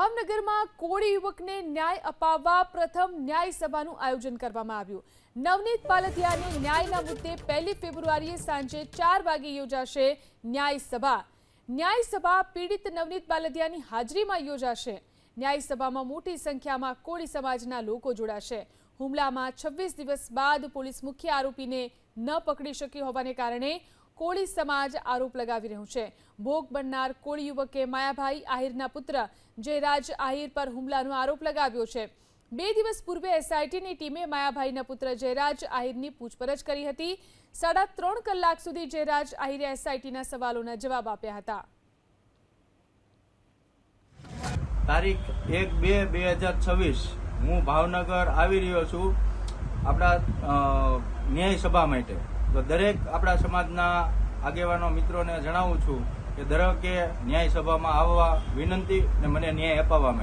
ભાવનગરમાં કોળી યુવકને ન્યાય અપાવવા પ્રથમ ન્યાય સભાનું આયોજન કરવામાં આવ્યું. નવનીત પાલધિયાને ન્યાયના મુદ્દે પહેલી ફેબ્રુઆરીએ સાંજે ચાર વાગે યોજાશે ન્યાય સભા ન્યાય સભા પીડિત નવનીત પાલધિયાની હાજરીમાં યોજાશે. ન્યાય સભામાં મોટી સંખ્યામાં કોળી સમાજના લોકો જોડાશે. હુમલામાં છવ્વીસ દિવસ બાદ પોલીસ મુખ્ય આરોપીને ન પકડી શકી હોવાને કારણે કોળી સમાજ આરોપ લગાવી રહ્યું છે. ભોગ બનનાર કોળી યુવકે માયાભાઈ આહિરના પુત્ર જયરાજ આહિર પર હુમલાનો આરોપ લગાવ્યો છે. બે દિવસ પૂર્વે એસઆઈટીની ટીમે માયાભાઈના પુત્ર જયરાજ આહિરની પૂછપરછ કરી હતી. સાડા ત્રણ કલાક સુધી જયરાજ આહિરે એસઆઈટીના સવાલોના જવાબ આપ્યા હતા. તારીખ એક બે બે હજાર છવ્વીસ હું ભાવનગર આવી રહ્યો છું આપણા ન્યાય સભા માટે. તો દરેક આપણા સમાજના આગેવાનો મિત્રોને જણાવું છું કે દરેકે ન્યાય સભામાં આવવા વિનંતી અને મને ન્યાય અપાવવા માટે